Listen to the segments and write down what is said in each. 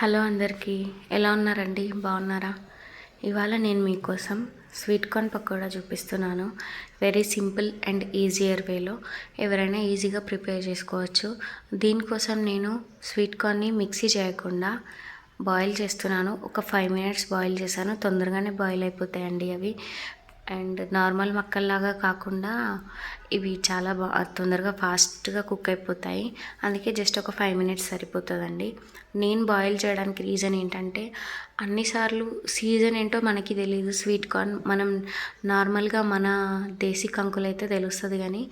Hello అందరికీ ఎలా ఉన్నారండి? బాగున్నారా? ఇవాళ నేను మీకోసం స్వీట్ కార్న్ పకోడా చూపిస్తున్నాను. వెరీ సింపుల్ అండ్ ఈజియర్ వేలో. ఎవరైనా ఈజీగా ప్రిపేర్ చేసుకోవచ్చు. దీనికోసం నేను స్వీట్ కార్న్ని మిక్సీ చేయకుండా బాయిల్ చేస్తున్నాను. ఒక ఫైవ్ మినిట్స్ బాయిల్ చేశాను. తొందరగానే బాయిల్ అయిపోతాయండి అవి. అండ్ నార్మల్ మక్కల్లాగా కాకుండా ఇవి చాలా బా తొందరగా ఫాస్ట్గా కుక్ అయిపోతాయి. అందుకే జస్ట్ ఒక ఫైవ్ మినిట్స్ సరిపోతుందండి. నేను బాయిల్ చేయడానికి రీజన్ ఏంటంటే అన్నిసార్లు సీజన్ ఏంటో మనకి తెలియదు స్వీట్ కార్న్. మనం నార్మల్గా మన దేశీ కంకులు అయితే తెలుస్తుంది కానీ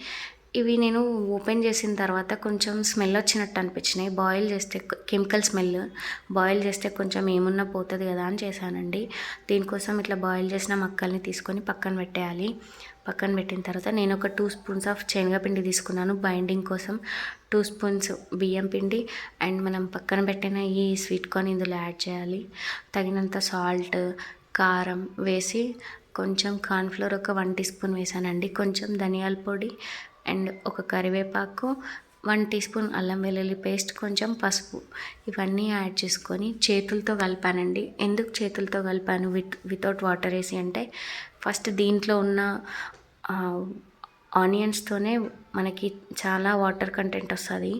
ఇవి నేను ఓపెన్ చేసిన తర్వాత కొంచెం స్మెల్ వచ్చినట్టు అనిపించినాయి. బాయిల్ చేస్తే కెమికల్ స్మెల్ బాయిల్ చేస్తే కొంచెం ఏమున్నా పోతుంది కదా అని చేశానండి. దీనికోసం ఇట్లా బాయిల్ చేసిన మక్కల్ని తీసుకొని పక్కన పెట్టేయాలి. పక్కన పెట్టిన తర్వాత నేను ఒక టూ స్పూన్స్ ఆఫ్ శనగపిండి తీసుకున్నాను. బైండింగ్ కోసం టూ స్పూన్స్ బియ్యం పిండి అండ్ మనం పక్కన పెట్టిన ఈ స్వీట్ కార్న్ ఇందులో యాడ్ చేయాలి. తగినంత సాల్ట్ కారం వేసి కొంచెం కార్న్ఫ్లోర్ ఒక వన్ టీ స్పూన్ వేసానండి. కొంచెం ధనియాల పొడి అండ్ ఒక కరివేపాకు వన్ టీ స్పూన్ అల్లం వెల్లుల్లి పేస్ట్ కొంచెం పసుపు. ఇవన్నీ యాడ్ చేసుకొని చేతులతో కలిపానండి. ఎందుకు చేతులతో కలిపాను? విత్ వితౌట్ వాటర్ వేసి అంటే ఫస్ట్ దీంట్లో ఉన్న ఆనియన్స్తోనే మనకి చాలా వాటర్ కంటెంట్ వస్తుంది.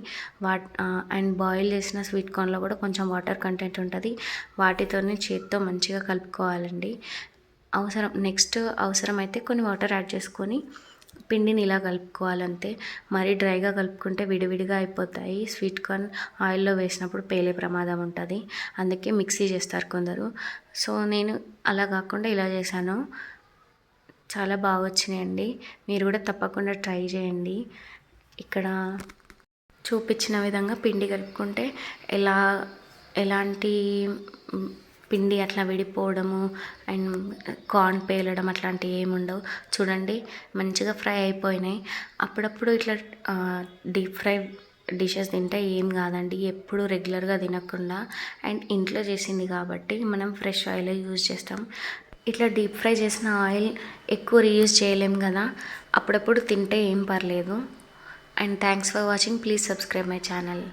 వాట్ అండ్ బాయిల్ చేసిన స్వీట్ కార్న్లో కూడా కొంచెం వాటర్ కంటెంట్ ఉంటుంది. వాటితోనే చేతితో మంచిగా కలుపుకోవాలండి. అవసరం నెక్స్ట్ అవసరమైతే కొన్ని వాటర్ యాడ్ చేసుకొని పిండిని ఇలా కలుపుకోవాలంతే మరీ డ్రైగా కలుపుకుంటే విడివిడిగా అయిపోతాయి. స్వీట్ కార్న్ ఆయిల్లో వేసినప్పుడు పేలే ప్రమాదం ఉంటుంది. అందుకే మిక్సీ చేస్తారు కొందరు. సో నేను అలా కాకుండా ఇలా చేశాను. చాలా బాగా వచ్చినాయండి. మీరు కూడా తప్పకుండా ట్రై చేయండి. ఇక్కడ చూపించిన విధంగా పిండి కలుపుకుంటే ఎలా ఎలాంటి పిండి అట్లా విడిపోవడము అండ్ కార్న్ పేలడం అట్లాంటివి ఏమి ఉండవు. చూడండి మంచిగా ఫ్రై అయిపోయినాయి. అప్పుడప్పుడు ఇట్లా డీప్ ఫ్రై డిషెస్ తింటే ఏం కాదండి. ఎప్పుడు రెగ్యులర్గా తినకుండా అండ్ ఇంట్లో చేసింది కాబట్టి మనం ఫ్రెష్ ఆయిల్ యూజ్ చేస్తాం. ఇట్లా డీప్ ఫ్రై చేసిన ఆయిల్ ఎక్కువ రీయూజ్ చేయలేం కదా. అప్పుడప్పుడు తింటే ఏం పర్లేదు. And thanks for watching. Please subscribe my channel.